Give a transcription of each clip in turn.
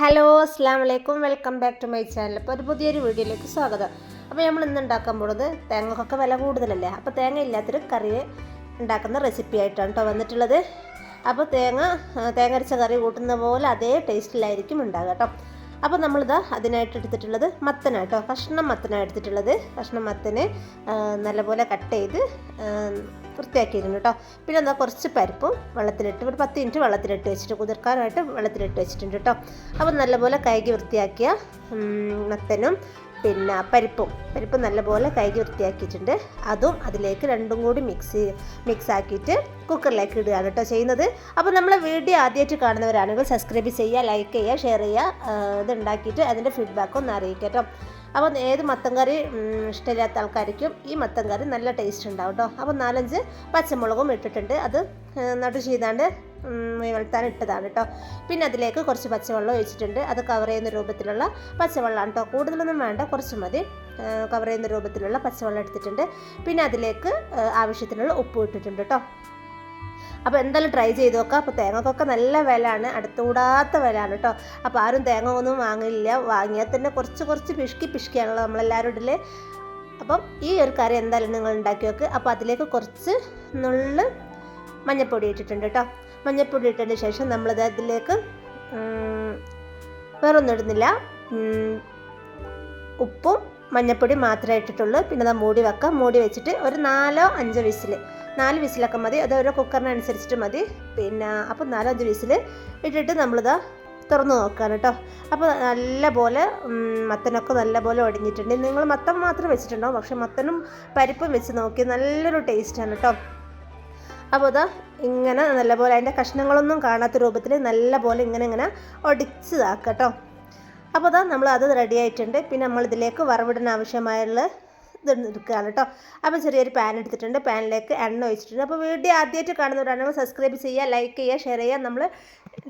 Hello അസ്സാം വലൈക്കും welcome back to my channel അപ്പോൾ ഒരു പുതിയൊരു വീഡിയോയിലേക്ക് സ്വാഗതം. അപ്പോൾ നമ്മൾ ഇന്ന് ഉണ്ടാക്കാൻ പോകുന്നത് തേങ്ങക്കൊക്കെ വില കൂടുതലല്ലേ? അപ്പോൾ തേങ്ങ ഇല്ലാത്തൊരു കറി ഉണ്ടാക്കുന്ന റെസിപ്പി ആയിട്ടാണ് കേട്ടോ വന്നിട്ടുള്ളത്. അപ്പോൾ തേങ്ങ തേങ്ങ അരച്ച കറി കൂട്ടുന്ന പോലെ അതേ ടേസ്റ്റിലായിരിക്കും ഉണ്ടാകുക കേട്ടോ അപ്പോൾ നമ്മളിത് അതിനായിട്ട് എടുത്തിട്ടുള്ളത് മത്തനാട്ടോ കഷ്ണം മത്തനാണ് എടുത്തിട്ടുള്ളത്. കഷ്ണം മത്തന് നല്ലപോലെ കട്ട് ചെയ്ത് വൃത്തിയാക്കിയിരുന്നു കേട്ടോ. പിന്നെ എന്താ കുറച്ച് പരിപ്പും വെള്ളത്തിലിട്ട് ഒരു പത്ത് മിനിറ്റ് വെള്ളത്തിലിട്ട് വെച്ചിട്ട് കുതിർക്കാനായിട്ട് വെള്ളത്തിലിട്ട് വെച്ചിട്ടുണ്ട് കേട്ടോ. അപ്പോൾ നല്ലപോലെ കൈകി വൃത്തിയാക്കിയ മത്തനും പിന്നെ പരിപ്പും. പരിപ്പ് നല്ലപോലെ കൈകി വൃത്തിയാക്കിയിട്ടുണ്ട്. അതും അതിലേക്ക് രണ്ടും കൂടി മിക്സ് മിക്സ് ആക്കിയിട്ട് കുക്കറിലേക്ക് ഇടുകയാണ് കേട്ടോ ചെയ്യുന്നത്. അപ്പോൾ നമ്മളെ വീഡിയോ ആദ്യമായിട്ട് കാണുന്നവരാണെങ്കിൽ സബ്സ്ക്രൈബ് ചെയ്യുക ലൈക്ക് ചെയ്യുക ഷെയർ ചെയ്യുക ഇത് ഉണ്ടാക്കിയിട്ട് അതിന്റെ ഫീഡ്ബാക്ക് ഒന്ന് അറിയിക്കുക കേട്ടോ. അപ്പോൾ ഏത് മത്തൻ കറി ഇഷ്ടമില്ലാത്ത ആൾക്കാർക്കും ഈ മത്തൻ കറി നല്ല ടേസ്റ്റ് ഉണ്ടാവും കേട്ടോ. അപ്പോൾ നാലഞ്ച് പച്ചമുളകും ഇട്ടിട്ടുണ്ട്. അത് നട്ടു ചെയ്താണ്ട് വെളുത്താൻ ഇട്ടതാണ് കേട്ടോ പിന്നെ അതിലേക്ക് കുറച്ച് പച്ചവെള്ളം ഒഴിച്ചിട്ടുണ്ട്. അത് കവർ ചെയ്യുന്ന രൂപത്തിലുള്ള പച്ചവെള്ളമാണ് കേട്ടോ കൂടുതലൊന്നും വേണ്ട കുറച്ച് മതി. കവർ ചെയ്യുന്ന രൂപത്തിലുള്ള പച്ചവെള്ളം എടുത്തിട്ടുണ്ട്. പിന്നെ അതിലേക്ക് ആവശ്യത്തിനുള്ള ഉപ്പ് ഇട്ടിട്ടുണ്ട് കേട്ടോ അപ്പോൾ എന്തായാലും ട്രൈ ചെയ്ത് നോക്കുക അപ്പോൾ തേങ്ങക്കൊക്കെ നല്ല വിലയാണ്. അടുത്തുകൂടാത്ത വിലയാണ് കേട്ടോ അപ്പോൾ ആരും തേങ്ങ ഒന്നും വാങ്ങില്ല. വാങ്ങിയാൽ തന്നെ കുറച്ച് കുറച്ച് പിഷ്കി പിഷ്കിയാണല്ലോ നമ്മളെല്ലാവരും ഇടയിൽ അപ്പം ഈ ഒരു കറി എന്തായാലും നിങ്ങൾ ഉണ്ടാക്കി നോക്ക്. അപ്പോൾ അതിലേക്ക് കുറച്ച് നുള്ള് മഞ്ഞൾപ്പൊടി ഇട്ടിട്ടുണ്ട് കേട്ടോ മഞ്ഞൾപ്പൊടി ഇട്ടതിന് ശേഷം നമ്മളത് അതിലേക്ക് വേറൊന്നും ഇടുന്നില്ല ഉപ്പും മഞ്ഞൾപ്പൊടി മാത്രമേ ഇട്ടിട്ടുള്ളൂ. പിന്നെ അത് മൂടി വെക്കാം. മൂടി വെച്ചിട്ട് ഒരു നാലോ അഞ്ചോ വിസിൽ നാല് വിസിലൊക്കെ മതി. അത് ഓരോ കുക്കറിനനുസരിച്ചിട്ട് മതി. പിന്നെ അപ്പോൾ നാലോ അഞ്ച് വിസിൽ ഇട്ടിട്ട് നമ്മളിതാ തുറന്ന് നോക്കാൻ കേട്ടോ അപ്പോൾ നല്ല പോലെ മത്തനൊക്കെ നല്ല പോലെ ഒടിഞ്ഞിട്ടുണ്ട് നിങ്ങൾ മത്തൻ മാത്രം വെച്ചിട്ടുണ്ടാവും. പക്ഷേ മത്തനും പരിപ്പും വെച്ച് നോക്കി നല്ലൊരു ടേസ്റ്റാണ് കേട്ടോ അപ്പോൾ അത് ഇങ്ങനെ നല്ലപോലെ അതിന്റെ കഷ്ണങ്ങളൊന്നും കാണാത്ത രൂപത്തിൽ നല്ലപോലെ ഇങ്ങനെ ഇങ്ങനെ ഒടിച്ചതാക്കാം കേട്ടോ അപ്പോൾ അതാ നമ്മൾ അത് റെഡി ആയിട്ടുണ്ട്. പിന്നെ നമ്മൾ ഇതിലേക്ക് വറവിടാൻ ആവശ്യമായുള്ള ഇത് എടുക്കുകയാണ് കേട്ടോ. അപ്പോൾ ചെറിയൊരു പാൻ എടുത്തിട്ടുണ്ട്. പാനിലേക്ക് എണ്ണ ഒഴിച്ചിട്ടുണ്ട്. അപ്പോൾ വീഡിയോ ആദ്യമായിട്ട് കാണുന്നവരാണെങ്കിൽ സബ്സ്ക്രൈബ് ചെയ്യുക ലൈക്ക് ചെയ്യുക ഷെയർ ചെയ്യുക. നമ്മൾ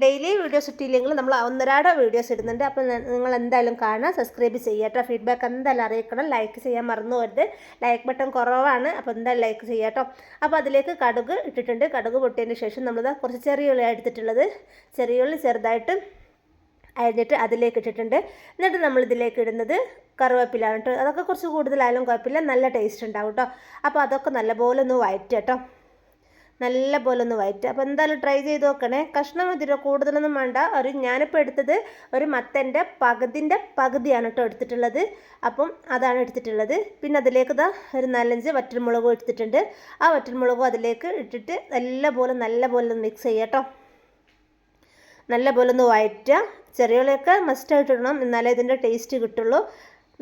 ഡെയിലി വീഡിയോസ് ഇട്ടില്ലെങ്കിൽ നമ്മൾ ഒന്നരാട വീഡിയോസ് ഇടുന്നുണ്ട്. അപ്പോൾ നിങ്ങൾ എന്തായാലും കാണുക സബ്സ്ക്രൈബ് ചെയ്യുക കേട്ടോ. ഫീഡ്ബാക്ക് എന്തായാലും അറിയിക്കണം. ലൈക്ക് ചെയ്യാൻ മറന്നു പോരുത്. ലൈക്ക് ബട്ടൺ കുറവാണ്. അപ്പോൾ എന്തായാലും ലൈക്ക് ചെയ്യുക കേട്ടോ. അപ്പോൾ അതിലേക്ക് കടുക് ഇട്ടിട്ടുണ്ട്. കടുക് പൊട്ടിയതിന് ശേഷം നമ്മൾ കുറച്ച് ചെറിയ ഉള്ളി എടുത്തിട്ടുള്ളത്. ചെറിയ ഉള്ളി ചെറുതായിട്ട് അരിഞ്ഞിട്ട് അതിലേക്ക് ഇട്ടിട്ടുണ്ട്. എന്നിട്ട് നമ്മൾ ഇതിലേക്ക് ഇടുന്നത് കറിവേപ്പിലാണ് കേട്ടോ അതൊക്കെ കുറച്ച് കൂടുതലായാലും കുഴപ്പമില്ല. നല്ല ടേസ്റ്റ് ഉണ്ടാവും കേട്ടോ അപ്പോൾ അതൊക്കെ നല്ലപോലെ ഒന്ന് വയറ്റുക കേട്ടോ നല്ല പോലെ ഒന്ന് വയറ്റുക അപ്പോൾ എന്തായാലും ട്രൈ ചെയ്ത് നോക്കണേ. കഷ്ണം മതിരോ കൂടുതലൊന്നും വേണ്ട. ഒരു ഞാനിപ്പോൾ എടുത്തത് ഒരു മത്തന്റെ പകുതിന്റെ പകുതിയാണ് കേട്ടോ എടുത്തിട്ടുള്ളത്. അപ്പം അതാണ് എടുത്തിട്ടുള്ളത്. പിന്നെ അതിലേക്ക് ഇതാ ഒരു നാലഞ്ച് വറ്റൽമുളകും എടുത്തിട്ടുണ്ട്. ആ വറ്റൽമുളകും അതിലേക്ക് ഇട്ടിട്ട് നല്ല പോലെ നല്ല പോലെ ഒന്ന് മിക്സ് ചെയ്യാം കേട്ടോ നല്ല പോലെ ഒന്ന് വയറ്റുക. ചെറിയുള്ളിയൊക്കെ മസ്റ്റായിട്ടിടണം എന്നാലേ ഇതിന്റെ ടേസ്റ്റ് കിട്ടുള്ളൂ.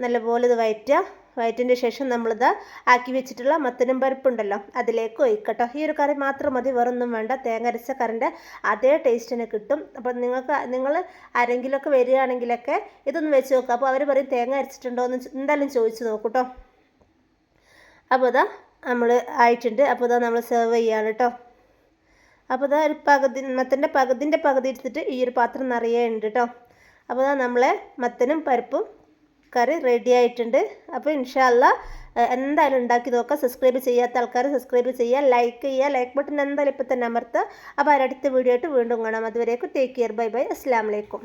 നല്ലപോലെ ഇത് വയറ്റുക. വയറ്റിന്റെ ശേഷം നമ്മളിത് ആക്കി വെച്ചിട്ടുള്ള മത്തനും പരിപ്പുണ്ടല്ലോ അതിലേക്ക് ഒഴിക്കട്ടോ. ഈ ഒരു കറി മാത്രം മതി വേറൊന്നും വേണ്ട. തേങ്ങ അരച്ച കറിന്റെ അതേ ടേസ്റ്റിന് കിട്ടും. അപ്പം നിങ്ങൾക്ക് നിങ്ങൾ ആരെങ്കിലുമൊക്കെ വരികയാണെങ്കിലൊക്കെ ഇതൊന്ന് വെച്ച് നോക്കുക അപ്പോൾ അവർ പറയും തേങ്ങ അരച്ചിട്ടുണ്ടോ എന്ന് എന്തായാലും ചോദിച്ച് നോക്കൂട്ടോ അപ്പോൾ ഇതാ നമ്മൾ ആയിട്ടുണ്ട്. അപ്പോൾ ഇതാ നമ്മൾ സെർവ് ചെയ്യാണ് കേട്ടോ അപ്പോൾ ഇതാ ഒരു പകുതി മത്തന്റെ പകുതിന്റെ പകുതി എടുത്തിട്ട് ഈ ഒരു പാത്രം നിറയെ ഉണ്ട് കേട്ടോ അപ്പോൾ ഇതാ നമ്മളെ മത്തനും പരിപ്പും കറി റെഡി ആയിട്ടുണ്ട്. അപ്പോൾ ഇൻഷാല്ല എന്തായാലും ഉണ്ടാക്കി നോക്കാം. സബ്സ്ക്രൈബ് ചെയ്യാത്ത ആൾക്കാർ സബ്സ്ക്രൈബ് ചെയ്യുക ലൈക്ക് ചെയ്യുക ലൈക്ക് ബട്ടൺ എന്തായാലും ഇപ്പോൾ തന്നെ അമർത്തുക അപ്പോൾ അടുത്ത വീഡിയോ ആയിട്ട് വീണ്ടും കാണാം. അതുവരേക്കും ടേക്ക് കെയർ ബൈ ബൈ അസ്സാം വലൈക്കും